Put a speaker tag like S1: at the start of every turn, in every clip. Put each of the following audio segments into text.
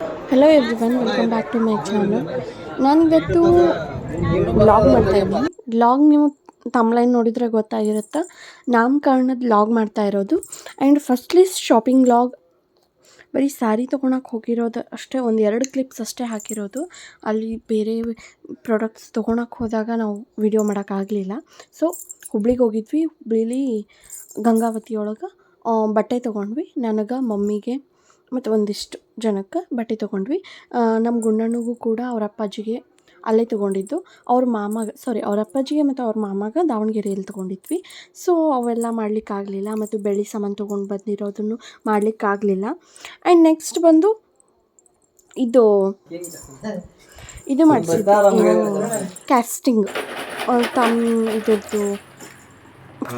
S1: Hello everyone welcome back to my channel ನಾನಿವತ್ತು ಮಾಡ್ತಾ ಇದ್ದೀನಿ. ವ್ಲಾಗ್ ನೀವು ತಮ್ಲೈನ್ ನೋಡಿದರೆ ಗೊತ್ತಾಗಿರುತ್ತೆ. ನಾಮಕರಣದ ವ್ಲಾಗ್ ಮಾಡ್ತಾ ಇರೋದು. ಆ್ಯಂಡ್ ಫಸ್ಟ್ಲಿ ಶಾಪಿಂಗ್ ವ್ಲಾಗ್ ಬರೀ ಸ್ಯಾರಿ ತೊಗೊಳಕ್ಕೆ ಹೋಗಿರೋದು ಅಷ್ಟೇ, ಒಂದು ಎರಡು ಕ್ಲಿಪ್ಸ್ ಅಷ್ಟೇ ಹಾಕಿರೋದು. ಅಲ್ಲಿ ಬೇರೆ ಪ್ರಾಡಕ್ಟ್ಸ್ ತೊಗೊಳಕ್ಕೆ ಹೋದಾಗ ನಾವು ವಿಡಿಯೋ ಮಾಡೋಕ್ಕಾಗಲಿಲ್ಲ ಸೊ ಹುಬ್ಳಿಗೆ ಹೋಗಿದ್ವಿ. ಹುಬ್ಳೀಲಿ ಗಂಗಾವತಿ ಒಳಗೆ ಬಟ್ಟೆ ತೊಗೊಂಡ್ವಿ. ನನಗೆ ಮಮ್ಮಿಗೆ ಮತ್ತು ಒಂದಿಷ್ಟು ಜನಕ್ಕೆ ಬಟ್ಟೆ ತೊಗೊಂಡ್ವಿ. ನಮ್ಮ ಗುಂಡಣ್ಣಗೂ ಕೂಡ ಅವ್ರ ಅಪ್ಪಾಜಿಗೆ ಅಲ್ಲೇ ತೊಗೊಂಡಿದ್ದು. ಅವ್ರ ಮಾಮಗೆ ಸಾರಿ ಅವ್ರ ಅಪ್ಪಾಜಿಗೆ ಮತ್ತು ಅವ್ರ ಮಾಮಾಗ ದಾವಣಗೆರೆಯಲ್ಲಿ ತೊಗೊಂಡಿದ್ವಿ. ಸೊ ಅವೆಲ್ಲ ಮಾಡಲಿಕ್ಕಾಗಲಿಲ್ಲ ಮತ್ತು ಬೆಳ್ಳಿ ಸಾಮಾನು ತೊಗೊಂಡು ಬಂದಿರೋದನ್ನು ಮಾಡಲಿಕ್ಕಾಗಲಿಲ್ಲ ಆ್ಯಂಡ್ ನೆಕ್ಸ್ಟ್ ಬಂದು ಇದು ಇದು ಮಾಡಿಸಿದ್ದು. ಕ್ಯಾಸ್ಟಿಂಗ್ ತಮ್ಮ ಇದ್ರದ್ದು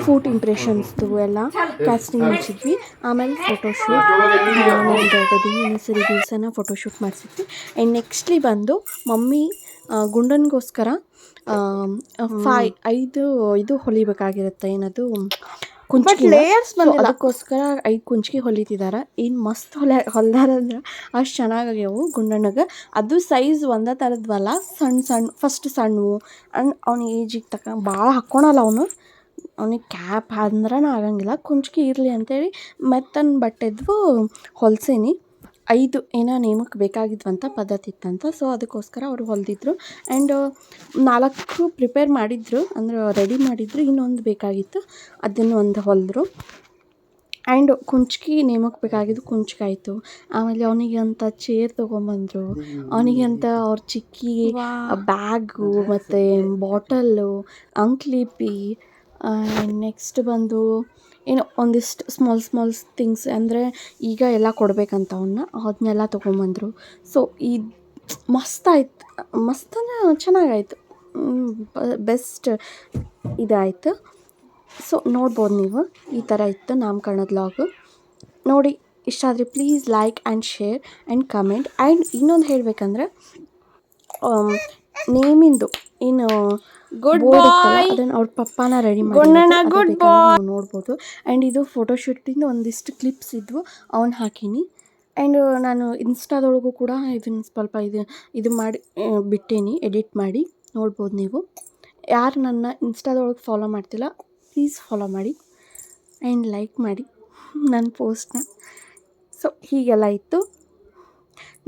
S1: ಫುಡ್ ಇಂಪ್ರೆಷನ್ಸ್ದು ಎಲ್ಲ ಕ್ಯಾಸ್ಟಿಂಗ್ ಮಾಡಿಸಿದ್ವಿ. ಆಮೇಲೆ ಫೋಟೋಶೂಟ್ ಇನ್ನೊಂದು ಗದಿನ ದಿವಸನ ಫೋಟೋಶೂಟ್ ಮಾಡಿಸಿದ್ವಿ. ಆ್ಯಂಡ್ ನೆಕ್ಸ್ಟ್ಲಿ ಬಂದು ಮಮ್ಮಿ ಗುಂಡನ್ಗೋಸ್ಕರ ಫೈ ಐದು ಇದು ಹೊಲಿಬೇಕಾಗಿರುತ್ತೆ ಏನದು?
S2: ಕುಂಚಿ ಲೇಯರ್ಸ್.
S1: ಅದಕ್ಕೋಸ್ಕರ ಐದು ಕುಂಚಿಗೆ ಹೊಲಿತಿದ್ದಾರೆ ಏನು ಮಸ್ತ್ ಹೊಲ ಹೊಲ್ದಾರಂದ್ರೆ ಅಷ್ಟು ಚೆನ್ನಾಗಾಗ್ಯವು ಗುಂಡಣ್ಣಗೆ ಅದು ಸೈಜ್ ಒಂದೇ ಥರದ್ವಲ್ಲ ಸಣ್ಣ ಸಣ್ಣ ಫಸ್ಟ್ ಸಣ್ಣವು. ಅಂಡ್ ಅವ್ನ ಏಜಿಗೆ ತಕ್ಕ ಭಾಳ ಹಾಕ್ಕೊಳಲ್ಲ ಅವನು. ಅವ್ನಿಗೆ ಕ್ಯಾಪ್ ಅಂದ್ರೆ ಆಗಂಗಿಲ್ಲ. ಕುಂಚಕಿ ಇರಲಿ ಅಂತೇಳಿ ಮೆತ್ತನ ಬಟ್ಟೆದ್ವು ಹೊಲ್ಸೇನಿ. ಐದು ಏನೋ ನೇಮಕ್ಕೆ ಬೇಕಾಗಿದ್ವಂತ ಪದ್ಧತಿ ಇತ್ತಂತ ಸೊ ಅದಕ್ಕೋಸ್ಕರ ಅವರು ಹೊಲ್ದಿದ್ರು. ಆ್ಯಂಡ್ ನಾಲ್ಕು ಪ್ರಿಪೇರ್ ಮಾಡಿದ್ರು ಅಂದ್ರೆ ರೆಡಿ ಮಾಡಿದ್ರು ಇನ್ನೊಂದು ಬೇಕಾಗಿತ್ತು ಅದನ್ನು ಒಂದು ಹೊಲಿದ್ರು. ಆ್ಯಂಡ್ ಕುಂಚ್ಕಿ ನೇಮಕ್ಕೆ ಬೇಕಾಗಿದ್ದು ಕುಂಚ್ಕಾಯಿತು ಆಮೇಲೆ ಅವನಿಗೆ ಅಂತ ಚೇರ್ ತೊಗೊಂಬಂದರು. ಅವನಿಗೆ ಅಂತ ಅವ್ರ ಚಿಕ್ಕಿ ಬ್ಯಾಗು ಮತ್ತು ಬಾಟಲ್ಲು ಅಂಕ್ಲಿಪಿ ನೆಕ್ಸ್ಟ್ ಬಂದು ಏನೋ ಒಂದಿಷ್ಟು ಸ್ಮಾಲ್ ಸ್ಮಾಲ್ ಥಿಂಗ್ಸ್ ಅಂದರೆ ಈಗ ಎಲ್ಲ ಕೊಡಬೇಕಂತ ಅವನ್ನ ಅದನ್ನೆಲ್ಲ ತೊಗೊಂಬಂದರು. ಸೊ ಈ ಮಸ್ತಾಯ್ತು ಮಸ್ತ್ ಅಂದರೆ ಚೆನ್ನಾಗಾಯ್ತು ಬೆಸ್ಟ್ ಇದಾಯಿತು. ಸೊ ನೋಡ್ಬೋದು ನೀವು, ಈ ಥರ ಇತ್ತು ನಾಮಕರಣದ ಲಾಗು ನೋಡಿ ಇಷ್ಟ ಆದರೆ please like and share and comment and ಇನ್ನೊಂದು ಹೇಳಬೇಕಂದ್ರೆ ನೇಮಿಂದು, ಏನು
S2: Good ಬಾಯ್.
S1: ಅದನ್ನ ಅವ್ರ ಪಪ್ಪಾನ ರೆಡಿ
S2: ಮಾಡಿ ಗುಡ್ ಬಾಯ್
S1: ನೋಡ್ಬೋದು. ಆ್ಯಂಡ್ ಇದು ಫೋಟೋಶೂಟಿಂದ ಒಂದಿಷ್ಟು ಕ್ಲಿಪ್ಸ್ ಇದ್ವು ಅವನ್ನ ಹಾಕೀನಿ. ಆ್ಯಂಡ್ ನಾನು ಇನ್ಸ್ಟಾದೊಳಗೂ ಕೂಡ ಇದನ್ನ ಸ್ವಲ್ಪ ಇದು ಇದು ಮಾಡಿ ಬಿಟ್ಟೇನಿ ಎಡಿಟ್ ಮಾಡಿ ನೋಡ್ಬೋದು ನೀವು. ಯಾರು ನನ್ನ ಇನ್ಸ್ಟಾದೊಳಗೆ ಫಾಲೋ ಮಾಡ್ತಿಲ್ಲ ಪ್ಲೀಸ್ ಫಾಲೋ ಮಾಡಿ. ಆ್ಯಂಡ್ ಲೈಕ್ ಮಾಡಿ ನನ್ನ ಪೋಸ್ಟ್ನ ಸೊ ಹೀಗೆಲ್ಲ ಇತ್ತು.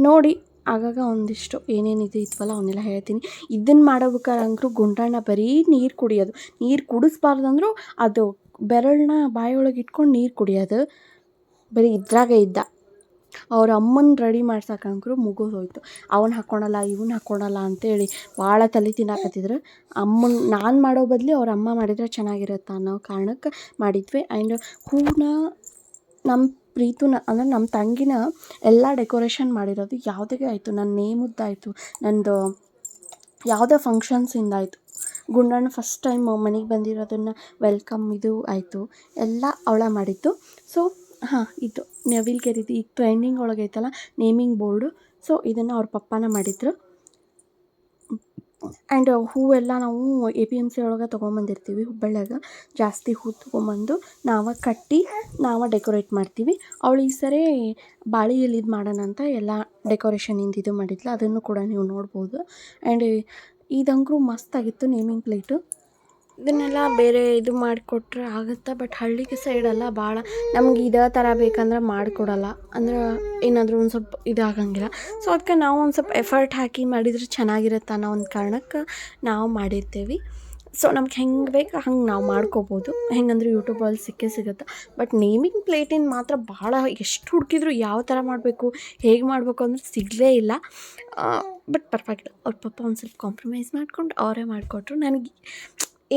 S1: ನೋಡಿ ಆಗಾಗ ಒಂದಿಷ್ಟು ಏನೇನಿದೆ ಇದ್ವಲ್ಲ ಅವನ್ನೆಲ್ಲ ಹೇಳ್ತೀನಿ. ಇದನ್ನು ಮಾಡೋಬೇಕಾದ್ರಂದ್ರೂ ಗುಂಡಣ್ಣ ಬರೀ ನೀರು ಕುಡಿಯೋದು. ನೀರು ಕುಡಿಸ್ಬಾರ್ದಂದ್ರೂ ಅದು ಬೆರಳನ್ನ ಬಾಯೊಳಗೆ ಇಟ್ಕೊಂಡು ನೀರು ಕುಡಿಯೋದು. ಬರೀ ಇದ್ರಾಗೆ ಇದ್ದ. ಅವ್ರ ಅಮ್ಮನ ರೆಡಿ ಮಾಡ್ಸಕ್ಕಂಕ್ರು ಮುಗಿದೋಯ್ತು ಅವನು ಹಾಕ್ಕೊಳಲ್ಲ ಇವನು ಹಾಕ್ಕೊಳಲ್ಲ ಅಂತೇಳಿ ಭಾಳ ತಲೆ ತಿನ್ನಾಕತ್ತಿದ್ರು. ಅಮ್ಮನ, ನಾನು ಮಾಡೋ ಬದಲು ಅವ್ರ ಅಮ್ಮ ಮಾಡಿದರೆ ಚೆನ್ನಾಗಿರುತ್ತೆ ಅನ್ನೋ ಕಾರಣಕ್ಕೆ ಮಾಡಿದ್ವಿ. ಆ್ಯಂಡ್ ಹೂವನ್ನ ನಮ್ಮ ಪ್ರೀತುನ, ಅಂದರೆ ನಮ್ಮ ತಂಗಿನ ಎಲ್ಲ ಡೆಕೋರೇಷನ್ ಮಾಡಿರೋದು ಯಾವುದಕ್ಕೆ ಆಯಿತು? ನನ್ನ ನೇಮದ್ದಾಯಿತು, ನಂದು ಯಾವುದೇ ಫಂಕ್ಷನ್ಸಿಂದ ಆಯಿತು. ಗುಂಡಣ್ಣ ಫಸ್ಟ್ ಟೈಮ್ ಮನೆಗೆ ಬಂದಿರೋದನ್ನು ವೆಲ್ಕಮ್ ಇದು ಆಯಿತು. ಎಲ್ಲ ಅವಳ ಮಾಡಿದ್ದು. ಸೊ ಹಾಂ, ಇದು. ನವಿಲ್ಗೆರಿದು ಈಗ ಟ್ರೆಂಡಿಂಗ್ ಒಳಗೆ ಐತಲ್ಲ ನೇಮಿಂಗ್ ಬೋರ್ಡು ಸೊ ಇದನ್ನು ಅವ್ರ ಪಪ್ಪನ ಮಾಡಿದ್ರು. ಆ್ಯಂಡ್ ಹೂವೆಲ್ಲ ನಾವು ಎ ಪಿ ಎಂ ಸಿ ಒಳಗೆ ತೊಗೊಂಬಂದಿರ್ತೀವಿ, ಹುಬ್ಬಳ್ಳಿಯಾಗ. ಜಾಸ್ತಿ ಹೂ ತೊಗೊಂಬಂದು ನಾವು ಕಟ್ಟಿ, ನಾವು ಡೆಕೋರೇಟ್ ಮಾಡ್ತೀವಿ. ಅವಳು ಈ ಸರಿ ಬಾಳೆ ಎಲೆದು ಮಾಡೋಣ ಅಂತ ಎಲ್ಲ ಡೆಕೋರೇಷನಿಂದ ಇದು ಮಾಡಿದ್ಲು. ಅದನ್ನು ಕೂಡ ನೀವು ನೋಡ್ಬೋದು. ಆ್ಯಂಡ್ ಇದಂಗ್ರೂ ಮಸ್ತಾಗಿತ್ತು ನೇಮಿಂಗ್ ಪ್ಲೇಟು ಇದನ್ನೆಲ್ಲ ಬೇರೆ ಇದು ಮಾಡಿಕೊಟ್ರೆ ಆಗುತ್ತೆ? ಬಟ್ ಹಳ್ಳಿಗೆ ಸೈಡೆಲ್ಲ ಭಾಳ ನಮ್ಗೆ ಇದೇ ಥರ ಬೇಕಂದ್ರೆ ಮಾಡಿಕೊಡಲ್ಲ. ಅಂದ್ರೆ ಏನಾದರೂ ಒಂದು ಸ್ವಲ್ಪ ಇದಾಗಂಗಿಲ್ಲ. ಸೊ ಅದಕ್ಕೆ ನಾವು ಒಂದು ಸ್ವಲ್ಪ ಎಫರ್ಟ್ ಹಾಕಿ ಮಾಡಿದರೆ ಚೆನ್ನಾಗಿರುತ್ತೆ ಅನ್ನೋ ಒಂದು ಕಾರಣಕ್ಕೆ ನಾವು ಮಾಡಿರ್ತೀವಿ. ಸೊ ನಮ್ಗೆ ಹೆಂಗೆ ಬೇಕು ಹಂಗೆ ನಾವು ಮಾಡ್ಕೋಬೋದು. ಹೆಂಗಂದ್ರೆ ಯೂಟ್ಯೂಬಲ್ಲಿ ಸಿಕ್ಕೇ ಸಿಗುತ್ತೆ. ಬಟ್ ನೇಮಿಂಗ್ ಪ್ಲೇಟಿಂದ ಮಾತ್ರ ಭಾಳ ಎಷ್ಟು ಹುಡುಕಿದ್ರು ಯಾವ ಥರ ಮಾಡಬೇಕು, ಹೇಗೆ ಮಾಡಬೇಕು ಅಂದ್ರೆ ಸಿಗಲೇ ಇಲ್ಲ. ಬಟ್ ಪರ್ಫೆಕ್ಟ್ ಅವ್ರ ಪಪ್ಪ ಒಂದು ಸ್ವಲ್ಪ ಕಾಂಪ್ರಮೈಸ್ ಮಾಡಿಕೊಂಡು ಅವರೇ ಮಾಡಿಕೊಟ್ರು. ನನಗೆ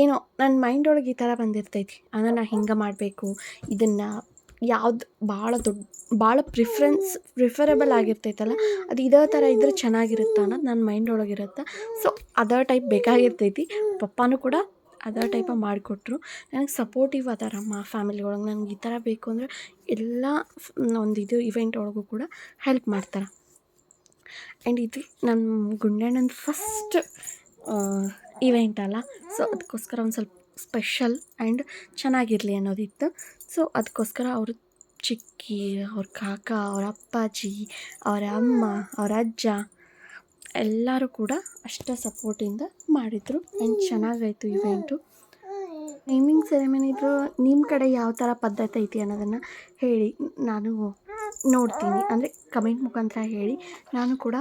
S1: ಏನೋ ನನ್ನ ಮೈಂಡ್ ಒಳಗೆ ಈ ಥರ ಬಂದಿರ್ತೈತಿ. ಅಂದ್ರೆ ನಾ ಹಿಂಗೆ ಮಾಡಬೇಕು. ಇದನ್ನು ಯಾವ್ದು ಭಾಳ ದೊಡ್ಡ ಭಾಳ ಪ್ರಿಫ್ರೆನ್ಸ್ ಪ್ರಿಫರೆಬಲ್ ಆಗಿರ್ತೈತಲ್ಲ, ಅದು ಇದೇ ಥರ ಇದ್ರೆ ಚೆನ್ನಾಗಿರುತ್ತೆ ಅನ್ನೋದು ನನ್ನ ಮೈಂಡ್ ಒಳಗಿರುತ್ತೆ ಸೊ ಅದೇ ಟೈಪ್ ಬೇಕಾಗಿರ್ತೈತಿ. ಪಪ್ಪಾನೂ ಕೂಡ ಅದೇ ಟೈಪ ಮಾಡಿಕೊಟ್ರು. ನನಗೆ ಸಪೋರ್ಟಿವ್ ಅದಾರಮ್ಮ ಫ್ಯಾಮಿಲಿ ಒಳಗೆ. ನನಗೆ ಈ ಥರ ಬೇಕು ಅಂದರೆ ಎಲ್ಲ ಒಂದು ಇದು ಇವೆಂಟ್ ಒಳಗೂ ಕೂಡ ಹೆಲ್ಪ್ ಮಾಡ್ತಾರೆ. ಆ್ಯಂಡ್ ಇದು ನಮ್ಮ ಗುಂಡಣ್ಣನ ಫಸ್ಟ್ ಇವೆಂಟ್ ಅಲ್ಲ ಸೊ ಅದಕ್ಕೋಸ್ಕರ ಒಂದು ಸ್ವಲ್ಪ ಸ್ಪೆಷಲ್ ಆ್ಯಂಡ್ ಚೆನ್ನಾಗಿರಲಿ ಅನ್ನೋದಿತ್ತು. ಸೊ ಅದಕ್ಕೋಸ್ಕರ ಅವರು ಚಿಕ್ಕಿ ಅವ್ರ ಕಾಕ ಅವ್ರ ಅಪ್ಪಾಜಿ ಅವರ ಅಮ್ಮ ಅವರ ಅಜ್ಜ ಎಲ್ಲರೂ ಕೂಡ ಅಷ್ಟೇ ಸಪೋರ್ಟಿಂದ ಮಾಡಿದರು. ಆ್ಯಂಡ್ ಚೆನ್ನಾಗಾಯಿತು ಇವೆಂಟು ನೇಮಿಂಗ್ ಇದ್ದರೂ ನಿಮ್ಮ ಕಡೆ ಯಾವ ಥರ ಪದ್ಧತಿ ಐತಿ ಅನ್ನೋದನ್ನು ಹೇಳಿ ನಾನು ನೋಡ್ತೀನಿ. ಅಂದರೆ ಕಮೆಂಟ್ ಮುಖಾಂತರ ಹೇಳಿ ನಾನು ಕೂಡ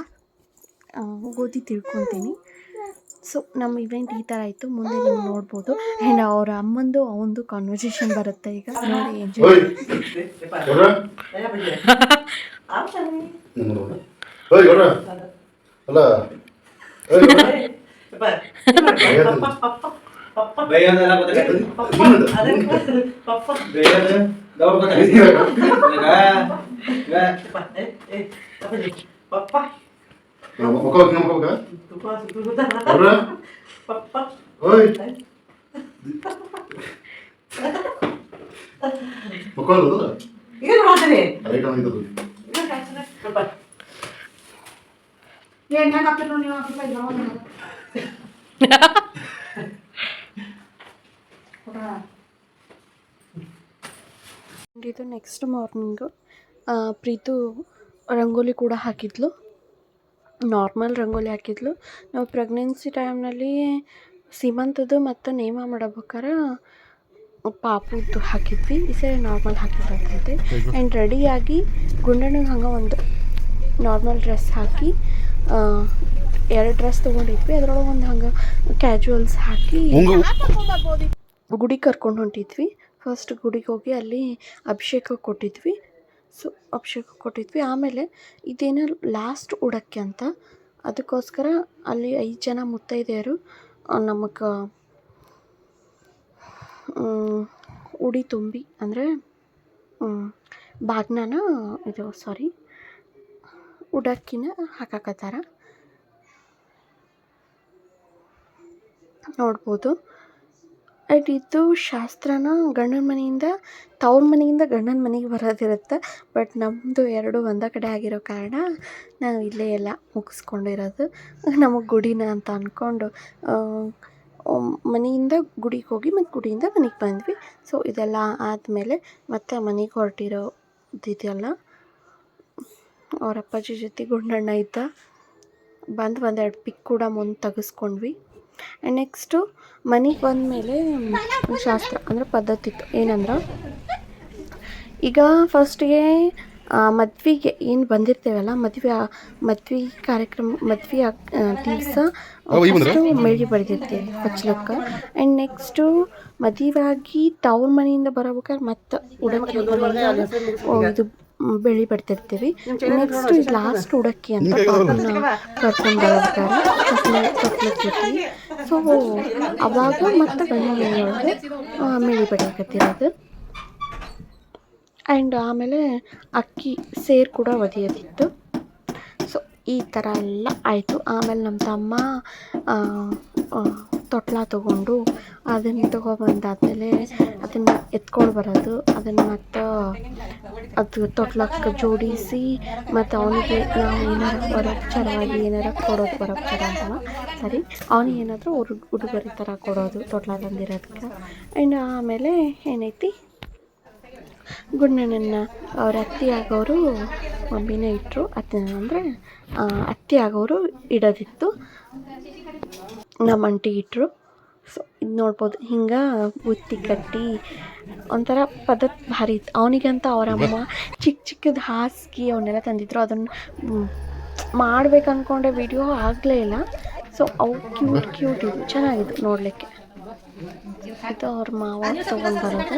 S1: ಓದಿ ತಿಳ್ಕೊತೀನಿ ಸೊ ನಮ್ಮ ಇವೆಂಟ್ ಈ ಥರ ಇತ್ತು ಮುಂದೆ ನೀವು ನೋಡ್ಬೋದು ಆ್ಯಂಡ್ ಅವರ ಅಮ್ಮಂದು ಅವಂದು ಕಾನ್ವರ್ಸೇಷನ್ ಬರುತ್ತೆ ಈಗ ನೋಡಿ ಎಂಜಾಯ್
S3: ಓಯ್ ಗೌರ ಓಯ್ ಗೌರ ಅಲ್ಲ ಓಯ್ ಗೌರ.
S4: ಬೇಯೋದೆಲ್ಲ ಗೊತ್ತಾಗೈತೆ. ಬೇಯೋದು ದೌಡ್ ಗೊತ್ತಾಗೈತೆ. ಈಗ ಈಗ
S3: ನಾವು ಮಕ್ಕೋಬೇಕು ನಮ್ಮ ಮಕ್ಕೋಬೇಕಾ? ಗೌರ ಓಯ್ ಮಕ್ಕೊಳ್ಳೋದು ಲೈಟ್ ಆನ್ ಆಗಿದ್ದದು
S1: ಇದು ನೆಕ್ಸ್ಟ್ ಮಾರ್ನಿಂಗು ಪ್ರೀತು ರಂಗೋಲಿ ಕೂಡ ಹಾಕಿದ್ಲು ನಾರ್ಮಲ್ ರಂಗೋಲಿ ಹಾಕಿದ್ಲು. ನಾವು ಪ್ರೆಗ್ನೆನ್ಸಿ ಟೈಮ್ನಲ್ಲಿ ಸೀಮಂತದ್ದು ಮತ್ತು ನೇಮ ಮಾಡಬೇಕಾರೆ ಪಾಪುದ್ದು ಹಾಕಿದ್ವಿ. ಈ ಸರಿ ನಾರ್ಮಲ್ ಹಾಕಿದ್ರಂತೈತೆ ಆ್ಯಂಡ್ ರೆಡಿಯಾಗಿ ಗುಂಡಣ್ಣಗೆ ಹಂಗೆ ಒಂದು ನಾರ್ಮಲ್ ಡ್ರೆಸ್ ಹಾಕಿ ಎರಡು ಡ್ರೆಸ್ ತೊಗೊಂಡಿದ್ವಿ. ಅದರೊಳಗೆ ಒಂದು ಹಂಗೆ ಕ್ಯಾಜುವಲ್ಸ್ ಹಾಕಿ ಗುಡಿಗೆ ಕರ್ಕೊಂಡು ಹೊಂಟಿದ್ವಿ. ಫಸ್ಟ್ ಗುಡಿಗೆ ಹೋಗಿ ಅಲ್ಲಿ ಅಭಿಷೇಕ ಕೊಟ್ಟಿದ್ವಿ. ಸೊ, ಅಭಿಷೇಕ ಕೊಟ್ಟಿದ್ವಿ. ಆಮೇಲೆ ಇದೇನೋ ಲಾಸ್ಟ್ ಉಡಕ್ಕೆ ಅಂತ. ಅದಕ್ಕೋಸ್ಕರ ಅಲ್ಲಿ ಐದು ಜನ ಮುತ್ತೈದೆಯರು ನಮಗೆ ಉಡಿ ತುಂಬಿ ಅಂದರೆ ಬಾಗ್ನಾನ ಇದು ಸಾರಿ ಉಡಕ್ಕಿನ ಹಾಕಾಕತ್ತಾರ. ನೋಡ್ಬೋದು. ಆ್ಯಂಡ್ ಇದು ಶಾಸ್ತ್ರನ ಗಂಡನ ಮನೆಯಿಂದ, ತವ್ರ ಮನೆಯಿಂದ ಗಂಡನ ಮನೆಗೆ ಬರೋದಿರುತ್ತೆ. ಬಟ್ ನಮ್ಮದು ಎರಡು ಒಂದೇ ಕಡೆ ಆಗಿರೋ ಕಾರಣ ನಾವು ಇಲ್ಲೇ ಎಲ್ಲ ಮುಗಿಸ್ಕೊಂಡಿರೋದು. ನಮಗೆ ಗುಡಿನ ಅಂತ ಅಂದ್ಕೊಂಡು ಮನೆಯಿಂದ ಗುಡಿಗೆ ಹೋಗಿ ಮತ್ತು ಗುಡಿಯಿಂದ ಮನೆಗೆ ಬಂದ್ವಿ. ಸೊ, ಇದೆಲ್ಲ ಆದಮೇಲೆ ಮತ್ತೆ ಮನೆಗೆ ಹೊರಟಿರೋದಿದೆಯಲ್ಲ ಅವ್ರ ಅಪ್ಪಾಜಿ ಜೊತೆ ಗುಂಡಣ್ಣ ಇದ್ದ, ಬಂದು ಒಂದೆರಡು ಪಿಕ್ ಕೂಡ ಮುಂದೆ ತೆಗೆಸ್ಕೊಂಡ್ವಿ. ನೆಕ್ಸ್ಟು ಮನೆಗೆ ಬಂದಮೇಲೆ ಶಾಸ್ತ್ರ ಅಂದರೆ ಪದ್ಧತಿ ಇತ್ತು. ಏನಂದ್ರೆ ಈಗ ಫಸ್ಟಿಗೆ ಮದ್ವೆಗೆ ಏನು ಬಂದಿರ್ತೇವಲ್ಲ ಮದುವೆ ಮದ್ವೆ ಕಾರ್ಯಕ್ರಮ ಮದ್ವೆ ದಿವಸ ಫಸ್ಟು ಮೆಳ್ಳಿ ಬಡಿದಿರ್ತೀವಿ ಹಚ್ಲಕ್ಕ ಆ್ಯಂಡ್ ನೆಕ್ಸ್ಟು ಮದುವೆಯಾಗಿ ತವ್ರ ಮನೆಯಿಂದ ಬರಬೇಕಾದ್ರೆ ಮತ್ತೆ ಉಡಕ್ಕೆ ಇದು ಬೆಳಿ ಬರ್ತಿರ್ತೀವಿ ಬಡ್ತಿರ್ತೀವಿ ನೆಕ್ಸ್ಟ್ ಲಾಸ್ಟ್ ಉಡಕ್ಕಿ ಅಂತ ಕರ್ಕೊಂಡು ಬರ್ತಾರೆ ಕತ್ಲಕ್ಕಿ ಸೊ, ಅವಾಗ ಮತ್ತೆ ಮನೆಯೊಳಗೆ ಮೆಳಿ ಬಡಿಯಕತ್ತಿರೋದು ಆ್ಯಂಡ್ ಆಮೇಲೆ ಅಕ್ಕಿ ಸೇರು ಕೂಡ ಒದಿಯೋದಿತ್ತು. ಸೊ ಈ ಥರ ಎಲ್ಲ ಆಯಿತು. ಆಮೇಲೆ ನಮ್ಮ ತಮ್ಮ ತೊಟ್ಲ ತೊಗೊಂಡು ಅದನ್ನು ತೊಗೊಬಂದಾದ್ಮೇಲೆ ಅದನ್ನು ಎತ್ಕೊಂಡು ಬರೋದು. ಅದನ್ನು ಮತ್ತು ಅದು ತೊಟ್ಲಕ್ಕೆ ಜೋಡಿಸಿ ಮತ್ತು ಅವನಿಗೆ ನಾವು ಏನಾರು ಬರೋಪಚಾರವಾಗಿ ಏನಾರು ಕೊಡೋದು ಬರೋಪಚಾರ ಅಂತಲ್ಲ ಸರಿ, ಅವನಿಗೆ ಏನಾದರೂ ಉಡು, ಉಡುಗೊರೆ ಥರ ಕೊಡೋದು ತೊಟ್ಲ ತಂದಿರೋದಕ್ಕೆ ಆ್ಯಂಡ್ ಆಮೇಲೆ ಏನೈತಿ? ಗುಂಡಣ್ಣನ ಅವ್ರ ಅತ್ತಿ ಆಗೋರು ಮಮ್ಮಿನೇ ಇಟ್ಟರು ಅತ್ತೆ ಅಂದರೆ ಅತ್ತಿ ಆಗೋರು ಇಡೋದಿತ್ತು. ನಮ್ಮ ಅಂಟಿ ಇಟ್ಟರು ಸೊ ಇದು ನೋಡ್ಬೋದು. ಹಿಂಗೆ ಬುತ್ತಿ ಕಟ್ಟಿ ಒಂಥರ ಪದ್ಧತಿ ಭಾರಿ ಇತ್ತು. ಅವನಿಗಂತ ಅವರ ಅಮ್ಮ ಚಿಕ್ಕ ಚಿಕ್ಕದು ಹಾಸಿಗೆ ಅವನ್ನೆಲ್ಲ ತಂದಿದ್ರು. ಅದನ್ನು ಮಾಡ್ಬೇಕು ಅಂದ್ಕೊಂಡೆ ವಿಡಿಯೋ ಆಗಲೇ ಇಲ್ಲ. ಸೊ ಅವು ಕ್ಯೂಟ್ ಕ್ಯೂಟ್ ಇದ್ವು. ಚೆನ್ನಾಗಿತ್ತು ನೋಡಲಿಕ್ಕೆ. ಇದು ಅವ್ರ ಮಾವ ತೊಗೊಂಡು ಬರೋದು.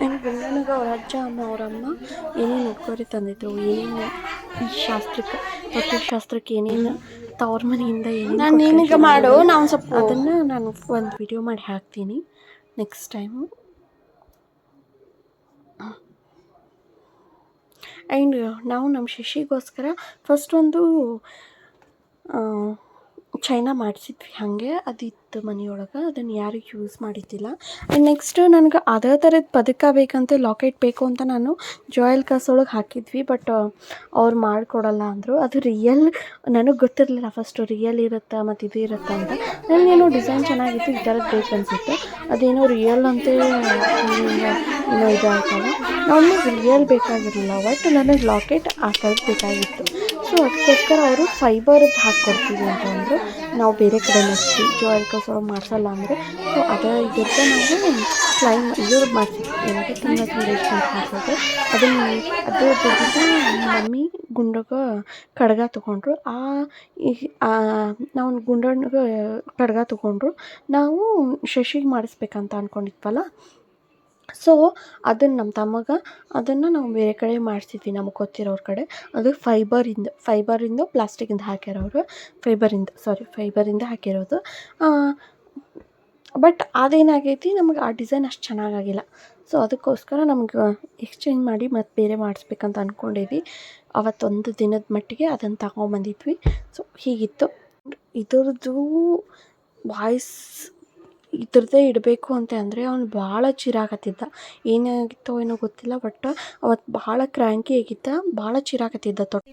S1: ನನ್ನ ಗಂಡನಿಗೆ ಅವ್ರ ಅಜ್ಜ ಅಮ್ಮ ಅವರಮ್ಮ ಏನೇನು ಉಟ್ಕೋರಿ ತಂದಿದ್ರು ಏನೇನು ಶಾಸ್ತ್ರಕ್ಕೆ ತೊಟ್ಟಿಲು ಶಾಸ್ತ್ರಕ್ಕೆ ಏನೇನು ತವ್ರ ಮನೆಯಿಂದ ಏನು
S2: ನಾನು ನಿನಗೆ ಮಾಡು ನಾವು ಸ್ವಲ್ಪ
S1: ಅದನ್ನು ನಾನು ಒಂದು ವಿಡಿಯೋ ಮಾಡಿ ಹಾಕ್ತೀನಿ. ನೆಕ್ಸ್ಟ್ ಟೈಮು ಆ್ಯಂಡ್ ನಾವು ನಮ್ಮ ಶಶಿಗೋಸ್ಕರ ಫಸ್ಟ್ ಒಂದು ಚೈನಾ ಮಾಡಿಸಿದ್ವಿ ಹಾಗೆ, ಅದಿತ್ತು ಮನೆಯೊಳಗೆ, ಅದನ್ನು ಯಾರು ಯೂಸ್ ಮಾಡಿದ್ದಿಲ್ಲ. ಆ್ಯಂಡ್ ನೆಕ್ಸ್ಟ್ ನನಗೆ ಅದೇ ಥರದ ಪದಕ ಬೇಕಂತ ಲಾಕೆಟ್ ಬೇಕು ಅಂತ ನಾನು ಜಾಯಲ್ ಕಾಸ್ ಒಳಗೆ ಹಾಕಿದ್ವಿ ಬಟ್ ಅವ್ರು ಮಾಡಿಕೊಡಲ್ಲ ಅಂದರು. ಅದು ರಿಯಲ್ ನನಗೆ ಗೊತ್ತಿರಲಿಲ್ಲ ಫಸ್ಟು ರಿಯಲ್ ಇರುತ್ತಾ ಮತ್ತು ಇದು ಇರುತ್ತಾ ಅಂತ. ನನಗೇನೋ ಡಿಸೈನ್ ಚೆನ್ನಾಗಿತ್ತು ಈ ಥರದ್ದು ಬೇಕು ಅನಿಸುತ್ತೆ. ಅದೇನೋ ರಿಯಲ್ ಅಂತ ಏನೋ ಇದಾಯ್ತಲ್ಲ ನಮಗೆ ರಿಯಲ್ ಬೇಕಾಗಿರಲಿಲ್ಲ ಬಟ್ ನನಗೆ ಲಾಕೆಟ್ ಆ ಥರದ್ದು ಬೇಕಾಗಿತ್ತು. ಸೊ, ಅದಕ್ಕೋಸ್ಕರ ಅವರು ಫೈಬರ್ದು ಹಾಕ್ಕೊಡ್ತೀವಿ ಅಂತ ಅಂದರು. ನಾವು ಬೇರೆ ಕಡೆ ಜಾಯಲ್ ಕಾಸ್ ಒಳಗೆ ಮಾಡಿಸಲ್ಲ ಅಂದರೆ, ಸೊ ಅದರ ಜೊತೆ ನಾವು ಕ್ಲೈಮ್ ಇದ್ರ ಮಾಡ್ತೀವಿ ಏನಂದರೆ ತುಂಬ ತುಂಬ ಮಾಡಿಸೋದು ಅದನ್ನು ಅದು ದುಡ್ಡಿಗೆ ಮಮ್ಮಿ ಗುಂಡಗ ಕಡ್ಗ ತೊಗೊಂಡ್ರು. ಆ ನಾವು ಗುಂಡಣ್ಣಗೆ ಕಡ್ಗ ತೊಗೊಂಡ್ರು. ನಾವು ಶಶಿಗೆ ಮಾಡಿಸ್ಬೇಕಂತ ಅಂದ್ಕೊಂಡಿದ್ವಲ್ಲ ಸೊ ಅದನ್ನು ನಮ್ಮ ತಮ್ಮಗ, ಅದನ್ನು ನಾವು ಬೇರೆ ಕಡೆ ಮಾಡಿಸಿದ್ವಿ ನಮಗೆ ಗೊತ್ತಿರೋರ ಕಡೆ. ಅದು ಫೈಬರಿಂದ ಫೈಬರಿಂದ ಪ್ಲಾಸ್ಟಿಕಿಂದ ಹಾಕಿರೋರು ಫೈಬರಿಂದ ಸಾರಿ ಫೈಬರಿಂದ ಹಾಕಿರೋದು ಬಟ್ ಅದೇನಾಗೈತಿ ನಮಗೆ ಆ ಡಿಸೈನ್ ಅಷ್ಟು ಚೆನ್ನಾಗಾಗಿಲ್ಲ ಸೊ ಅದಕ್ಕೋಸ್ಕರ ನಮ್ಗೆ ಎಕ್ಸ್ಚೇಂಜ್ ಮಾಡಿ ಮತ್ತು ಬೇರೆ ಮಾಡಿಸ್ಬೇಕಂತ ಅಂದ್ಕೊಂಡಿದ್ವಿ ಅವತ್ತೊಂದು ದಿನದ ಮಟ್ಟಿಗೆ ಅದನ್ನು ತಗೊಂಬಂದಿದ್ವಿ. ಸೊ ಹೀಗಿತ್ತು. ಇದರದ್ದು ವಾಯ್ಸ್ ಇದ್ರದ್ದೇ ಇಡಬೇಕು ಅಂತ ಅಂದರೆ ಅವ್ನು ಭಾಳ ಚಿರಾಕತ್ತಿದ್ದ ಏನಾಗಿತ್ತೋ ಏನೋ ಗೊತ್ತಿಲ್ಲ ಬಟ್ ಅವತ್ತು ಭಾಳ ಕ್ರ್ಯಾಂಕಿ ಆಗಿದ್ದ, ಭಾಳ ಚಿರಾಕತ್ತಿದ್ದ ತೊಟ್ಟ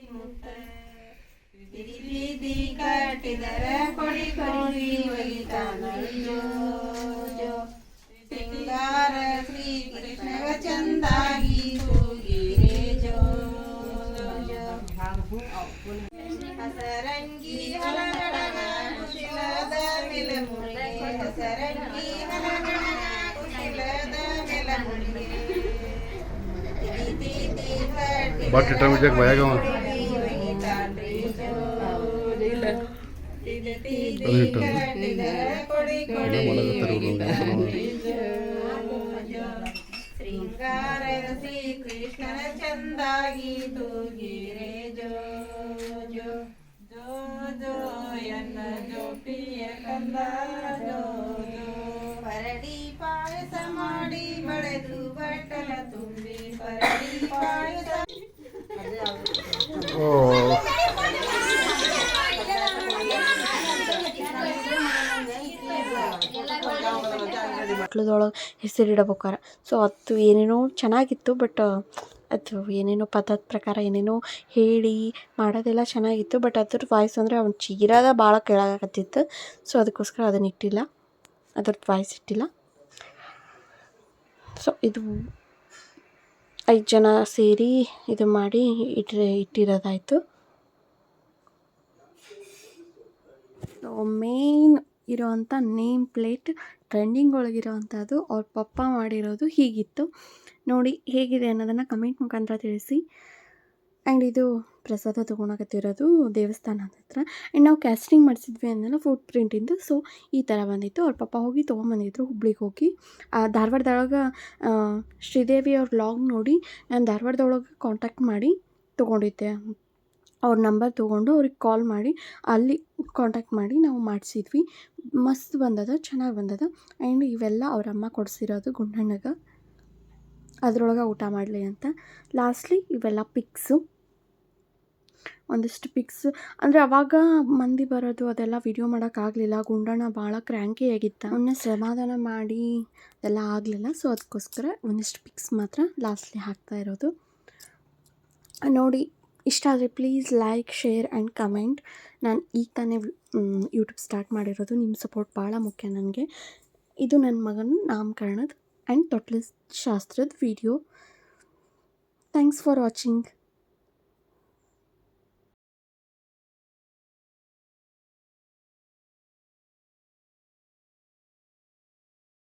S3: ಬಟ್ ಇಟ್ಟ ಬಿಡ್ಜಾಕ್ ಭಯಾಗವ ಅದು ಇಟ್ಟು ಎಲ್ಲ ಮಾಡಕತ್ತಾರ ಇವ್ರು.
S5: ಶೃಂಗಾರದ ಶ್ರೀಕೃಷ್ಣನ ಚಂದಾಗಿ ತೂಗಿರೆ ಜೋ ಜೋ ಜೋ ಜೋ ಎನ್ನ ಜೋಪಿಯ ಕಂದ ಜೋ ಜೋ
S3: ಓ
S1: ಮಕ್ಳದೊಳಗೆ ಹೆಸರಿಡಬೇಕಾರ ಸೊ ಅದು ಏನೇನೋ ಚೆನ್ನಾಗಿತ್ತು ಬಟ್ ಅದು ಏನೇನೋ ಪದ್ಧತಿ ಪ್ರಕಾರ ಏನೇನೋ ಹೇಳಿ ಮಾಡೋದೆಲ್ಲ ಚೆನ್ನಾಗಿತ್ತು ಬಟ್ ಅದ್ರ ವಾಯ್ಸ್ ಅಂದರೆ ಅವ್ನು ಚೀರಾದ ಭಾಳ ಕೇಳಾಗತ್ತಿತ್ತು ಸೊ ಅದಕ್ಕೋಸ್ಕರ ಅದನ್ನ ಇಟ್ಟಿಲ್ಲ. ಅದ್ರದ್ದು ವಾಯ್ಸ್ ಇಟ್ಟಿಲ್ಲ. ಸೊ ಇದು ಐದು ಜನ ಸೇರಿ ಇದು ಮಾಡಿ ಇಟ್ಟರೆ ಇಟ್ಟಿರೋದಾಯಿತು. ಮೇನ್ ಇರೋವಂಥ ನೇಮ್ ಪ್ಲೇಟ್ ಟ್ರೆಂಡಿಂಗ್ ಒಳಗಿರೋವಂಥದ್ದು ಅವ್ರ ಪಪ್ಪ ಮಾಡಿರೋದು ಹೀಗಿತ್ತು. ನೋಡಿ, ಹೇಗಿದೆ ಅನ್ನೋದನ್ನು ಕಮೆಂಟ್ ಮುಖಾಂತರ ತಿಳಿಸಿ. ಆ್ಯಂಡ್ ಇದು ಪ್ರಸಾದ ತೊಗೊಳಕತ್ತಿರೋದು ದೇವಸ್ಥಾನದ ಹತ್ರ. ಆ್ಯಂಡ್ ನಾವು ಕ್ಯಾಸ್ಟಿಂಗ್ ಮಾಡಿಸಿದ್ವಿ ಅಂದ್ರೆ ಫುಟ್ ಪ್ರಿಂಟಿಂದು ಸೊ ಈ ಥರ ಬಂದಿತ್ತು. ಅವ್ರ ಪಪ್ಪ ಹೋಗಿ ತೊಗೊಂಬಂದಿದ್ರು ಹುಬ್ಳಿಗೆ ಹೋಗಿ. ಆ ಧಾರವಾಡದೊಳಗೆ ಶ್ರೀದೇವಿ ಅವ್ರ ಲಾಗ್ ನೋಡಿ ನಾನು ಧಾರವಾಡದೊಳಗೆ ಕಾಂಟ್ಯಾಕ್ಟ್ ಮಾಡಿ ತೊಗೊಂಡಿದ್ದೆ. ಅವ್ರ ನಂಬರ್ ತೊಗೊಂಡು ಅವ್ರಿಗೆ ಕಾಲ್ ಮಾಡಿ, ಅಲ್ಲಿ ಕಾಂಟ್ಯಾಕ್ಟ್ ಮಾಡಿ ನಾವು ಮಾಡಿಸಿದ್ವಿ. ಮಸ್ತ್ ಬಂದದ, ಚೆನ್ನಾಗಿ ಬಂದದ. ಆ್ಯಂಡ್ ಇವೆಲ್ಲ ಅವ್ರ ಅಮ್ಮ ಕೊಡಿಸಿರೋದು ಗುಂಡಣ್ಣಗೆ. ಅದರೊಳಗೆ ಊಟ ಮಾಡಲಿ ಅಂತ. ಲಾಸ್ಟ್ಲಿ ಇವೆಲ್ಲ ಪಿಕ್ಸು ಒಂದಿಷ್ಟು ಪಿಕ್ಸ್ ಅಂದರೆ ಅವಾಗ ಮಂದಿ ಬರೋದು ಅದೆಲ್ಲ ವಿಡಿಯೋ ಮಾಡೋಕ್ಕಾಗಲಿಲ್ಲ ಗುಂಡಣ್ಣ ಭಾಳ ಕ್ರ್ಯಾಂಕಿ ಆಗಿತ್ತ ಅವನ್ನ ಸಮಾಧಾನ ಮಾಡಿ ಅದೆಲ್ಲ ಆಗಲಿಲ್ಲ. ಸೊ ಅದಕ್ಕೋಸ್ಕರ ಒಂದಿಷ್ಟು ಪಿಕ್ಸ್ ಮಾತ್ರ ಲಾಸ್ಟ್ಲಿ ಹಾಕ್ತಾ ಇರೋದು. ನೋಡಿ, ಇಷ್ಟ ಆದರೆ please like share and comment ನಾನು ಈಗ ತಾನೇ ಯೂಟ್ಯೂಬ್ ಸ್ಟಾರ್ಟ್ ಮಾಡಿರೋದು. ನಿಮ್ಮ ಸಪೋರ್ಟ್ ಭಾಳ ಮುಖ್ಯ ನನಗೆ. ಇದು ನನ್ನ ಮಗನ ನಾಮಕರಣದ ಆ್ಯಂಡ್ ತೊಟ್ಲ ಶಾಸ್ತ್ರದ ವಿಡಿಯೋ ಥ್ಯಾಂಕ್ಸ್ ಫಾರ್ ವಾಚಿಂಗ್